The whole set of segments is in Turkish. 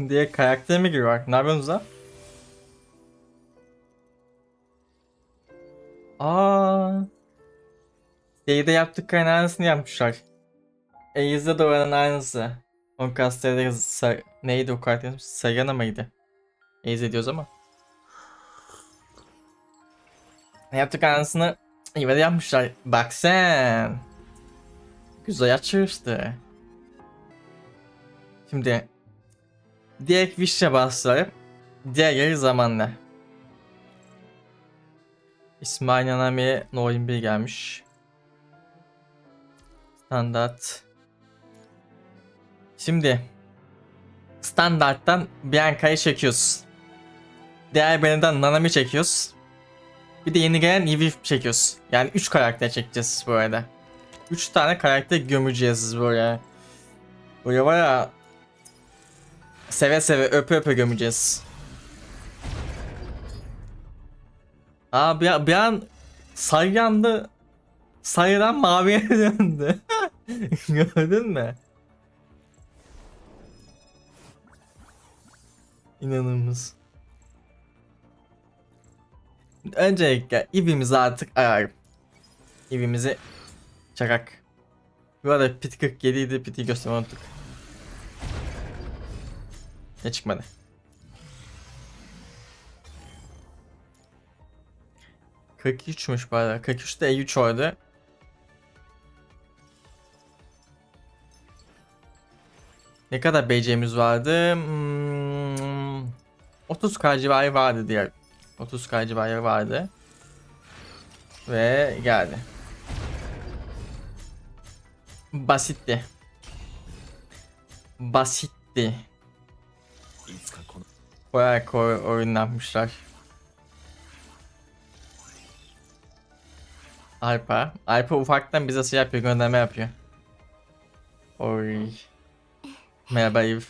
Diye karakter mi giriyor? Ne yapıyorsunuz lan? Aa. Şeyde yaptıklarının aynısını yapmışlar. Eiz'de de oranın aynısı. O gazetede Sa- neydi o karakter? Sagana mıydı? Eiz ediyoruz ama. Yaptık aynısını İyi yapmışlar. Bak sen. Güzel açılıştı. Şimdi direkt Wish'e bastırıp diğer zamanla. İsmail Nanami'ye No 21 gelmiş. Standart. Şimdi standarttan Bianca'yı çekiyoruz. Diğer birinden Nanami çekiyoruz. Bir de yeni gelen Eevee çekiyoruz. Yani 3 karakter çekeceğiz bu arada. 3 tane karakter gömeceğiz buraya. Buraya var ya Seve seve öpe öpe gömeceğiz. Aa bir, bir an Sayyandı Sayıdan maviye döndü. Gördün mü? İnanılmaz. Öncelikle ivimizi artık ayarım. İvimizi çakak. Bu arada pit 47 idi piti göstermeyi unuttuk. Ne çıkmadı? Kırk üçmüş bu arada. 43 de E3 oydu. Ne kadar BC'miz vardı? Hmm, 30k civarı vardı diye. 30k civarı vardı. Ve geldi. Basitti. Basitti. Bayağı koy oynanmışlar. Alpa. Alpa ufaktan bize şey yapıyor, gönderme yapıyor. Oy. Merhaba Ev.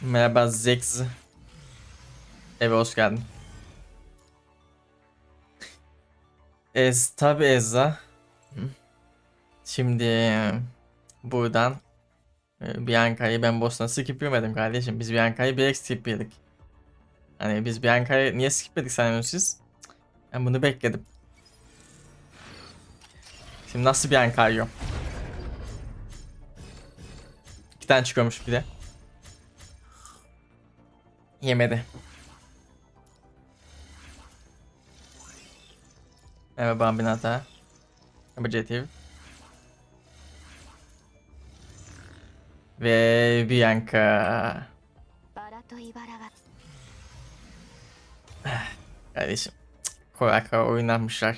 Merhaba Zex. Eve hoş geldin. Ez tabi Ezza. Şimdi buradan Bianca'yı ben boss'tan skip yemedim kardeşim. Biz Bianca'yı bir skip yedik. Hani biz Bianca'yı niye skip yedik sanıyorsunuz? Ben bunu bekledim. Şimdi nasıl Bianca yiyorum? İki tane çıkıyormuş bir de. Yemedi. Evet Bambinata. Objective. Ve Bianca. Eh, kardeşim. Koraka oynanmışlar.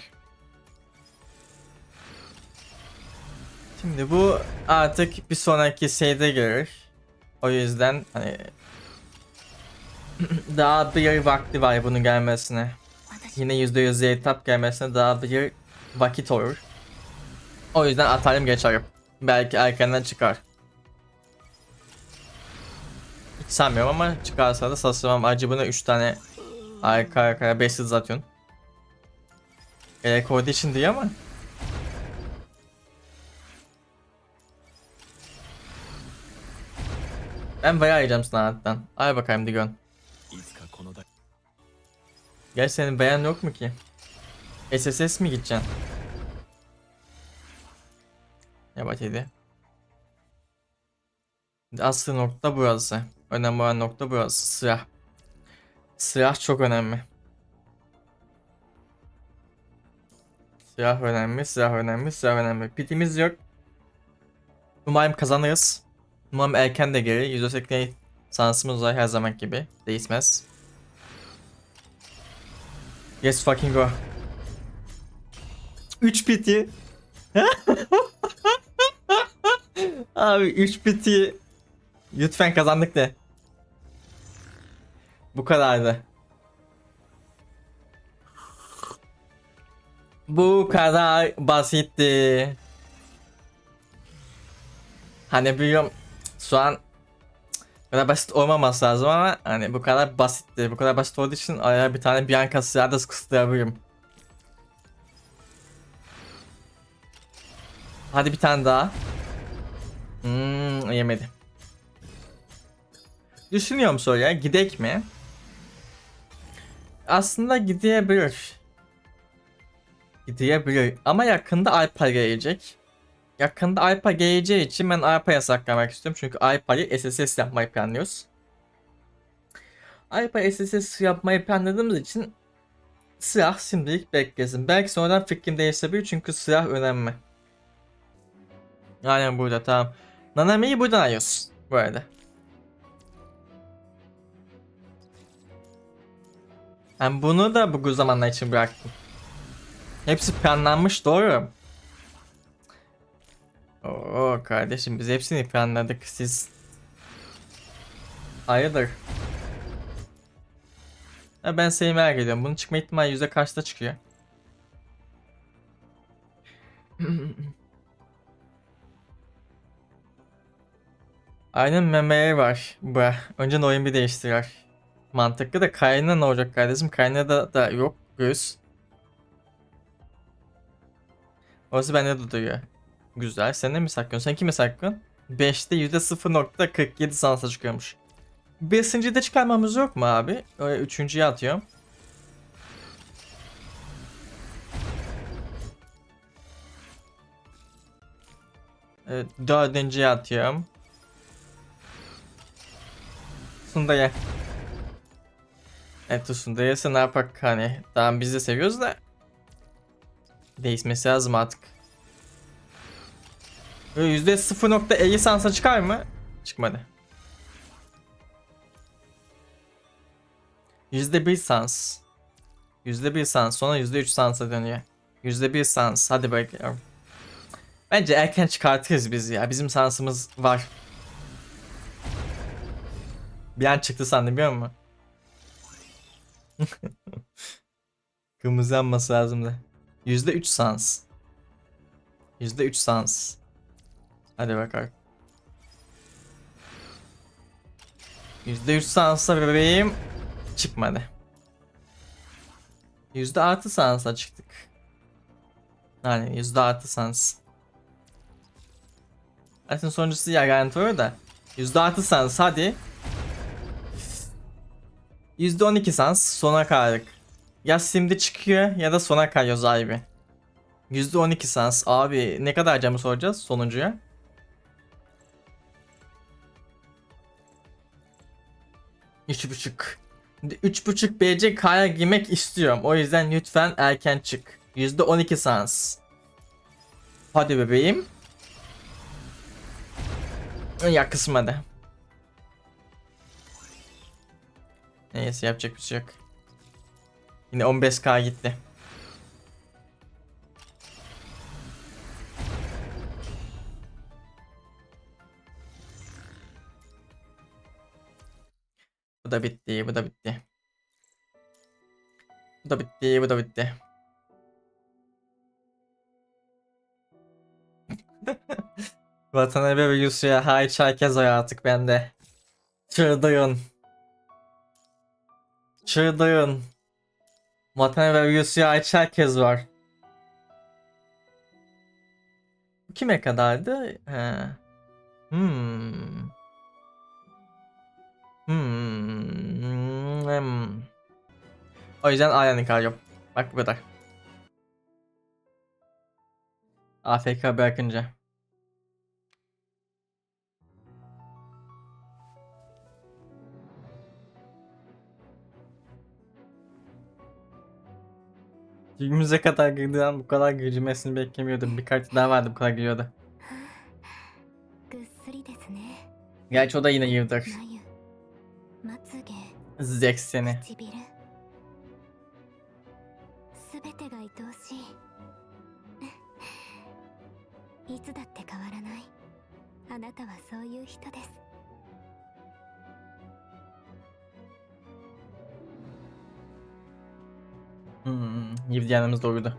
Şimdi bu artık bir sonraki şeyde gelir. O yüzden hani daha bir vakti var bunun gelmesine. Yine %100 etap gelmesine daha bir vakit olur. O yüzden atarım geçerim. Belki erkenden çıkar. Sanmıyorum ama çıkarsa da saslamam. Acı buna 3 tane arka arkaya 5 hız atıyorsun. Gerek orada için diye ama. Ben bayağı yiyeceğim sınavdan. Ay bakayım Digon. Gel senin beğen yok mu ki? SSS mi gideceksin? Yabat hadi. Aslı nokta burası. Önemli olan nokta burası. Silah. Silah çok önemli. Silah önemli, silah önemli, silah önemli. Pitimiz yok. Umarım kazanırız. Umarım erken de gelir. %80 şansımız var her zaman gibi. Değişmez. Yes fucking go. 3 piti. Abi 3 piti. Lütfen kazandık de. Bu kadardı. Bu kadar basitti. Hani biliyorum şu an kadar basit olmaması lazım ama hani bu kadar basitti. Bu kadar basit olduğu için araya bir tane Bianca silahı da kısıtlayabilirim. Hadi bir tane daha. Hmm, yemedi. Düşünüyorum soruya gidek mi? Aslında gidebilir. Gidebilir ama yakında Alpa gelecek. Yakında Alpa geleceği için ben Alpa'ya saklamak istiyorum. Çünkü Alpa'yı SSS yapmayı planlıyoruz. Alpa SSS yapmayı planladığımız için silah şimdilik beklesin. Belki sonradan fikrim değişebilir çünkü silah önemli. Aynen burada tamam. Nanami'yi buradan alıyoruz bu arada. Ben bunu da bu zamanlar için bıraktım. Hepsi planlanmış doğru. Oo kardeşim biz hepsini planladık siz. Hayırdır? Ha, ben seni merak ediyorum. Bunun çıkma ihtimali yüzde kaçta çıkıyor? Aynen memeleri var. Bu. Önce oyun bir değiştirir. Mantıklı da kaynağı ne olacak kardeşim? Kaynağı da, yok. Göğüs. Orası bende de duruyor. Güzel. Sen de mi saklıyorsun? Sen kime saklıyorsun? 5'te %0.47 sansa çıkıyormuş. Beşinci de çıkarmamız yok mu abi? Öyle atıyorum. Evet, dördüncüye atıyorum. Sunda'ya. Evet o Sunda'ya ne yapak hani. Tamam biz de seviyoruz da. Değişmesi lazım artık. Böyle %0.50 sansa çıkar mı? Çıkmadı. %1 sans. %1 sans sonra %3 sansa dönüyor. %1 sans hadi bakalım. Bence erken çıkartırız biz ya. Bizim sansımız var. Bir an çıktı sandım biliyor musun? Kırmızı yanması lazımdı. %3 sans. %3 sans. Hadi bakalım. %3 sansa bebeğim çıkmadı. Yüzde artı sansa çıktık. Yani yüzde artı sans. Zaten sonuncusu ya garanti var da. Yüzde artı sans hadi. Yüzde on iki sans sona kaldık. Ya şimdi çıkıyor ya da sona. Yüzde on iki sans abi ne kadar camı soracağız sonuncuya? Üç buçuk. Üç buçuk BC girmek istiyorum. O yüzden lütfen erken çık. Yüzde on iki sans. Hadi bebeğim. Ya kısmadı. Neyse yapacak bir şey yok. Yine 15k gitti. Bu da bitti, bu da bitti. Bu da bitti, bu da bitti. Vatana ve Yusuf'a hay var artık bende. Çıldırın. Çıldırın. Vatana ve Yusuf'a hay herkes var. Bu kime kadardı? He. Hmm. Hmm. hmm. O yüzden ayağını kalıyorum. Bak bu kadar. AFK bırakınca. Günümüze kadar güldüren bu kadar gülmesini beklemiyordum. Bir Birkaç daha vardı bu kadar gülüyordu. Gerçi o da yine 24. Zek seni. yanımız doğruydu.